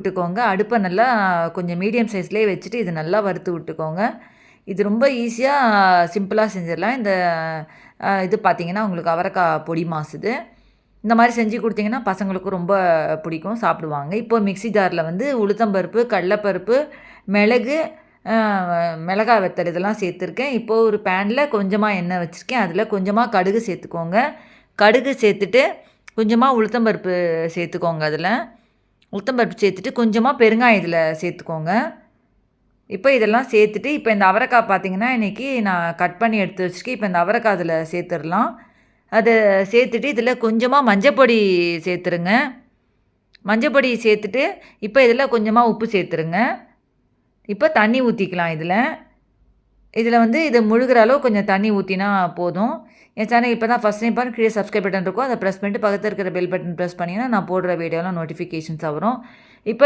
விட்டுக்கோங்க. அடுப்பை நல்லா கொஞ்சம் மீடியம் சைஸ்லேயே வச்சுட்டு இது நல்லா வறுத்து விட்டுக்கோங்க. இது ரொம்ப ஈஸியாக சிம்பிளாக செஞ்சிடலாம். இந்த இது பார்த்திங்கன்னா உங்களுக்கு அவரைக்காய் பொடி மாசுது. இந்த மாதிரி செஞ்சு கொடுத்தீங்கன்னா பசங்களுக்கும் ரொம்ப பிடிக்கும் சாப்பிடுவாங்க. இப்போ மிக்சி ஜாரில் வந்து உளுத்தம்பருப்பு கடலப்பருப்பு மிளகு மிளகாய் வெத்தல் இதெல்லாம் சேர்த்துருக்கேன். இப்போது ஒரு பேனில் கொஞ்சமாக எண்ணெய் வச்சுருக்கேன். அதில் கொஞ்சமாக கடுகு சேர்த்துக்கோங்க. கடுகு சேர்த்துட்டு கொஞ்சமாக உளுத்தம்பருப்பு சேர்த்துக்கோங்க அதில். உளுத்தம்பருப்பு சேர்த்துட்டு கொஞ்சமாக பெருங்காயம் இதில் சேர்த்துக்கோங்க. இப்போ இதெல்லாம் சேர்த்துட்டு இப்போ இந்த அவரைக்காய் பார்த்திங்கன்னா இன்றைக்கி நான் கட் பண்ணி எடுத்து வச்சுட்டு இப்போ இந்த அவரைக்காய் அதில் சேர்த்துடலாம். அதை சேர்த்துட்டு இதில் கொஞ்சமாக மஞ்சப்பொடி சேர்த்துருங்க. மஞ்சப்பொடி சேர்த்துட்டு இப்போ இதில் கொஞ்சமாக உப்பு சேர்த்துருங்க. இப்போ தண்ணி ஊற்றிக்கலாம் இதில். இதில் வந்து இது முழுகிற அளவு கொஞ்சம் தண்ணி ஊற்றினா போதும். என் சேனல் இப்போ தான் ஃபஸ்ட் டைம் பாருங்க கீழே சப்ஸ்கிரைப் பட்டன் இருக்கும். அதை ப்ரெஸ் பண்ணிட்டு பக்கத்தில் இருக்கிற பெல் பட்டன் ப்ரெஸ் பண்ணிங்கன்னா நான் போடுற வீடியோலாம் நோட்டிஃபிகேஷன்ஸ் வரும். இப்போ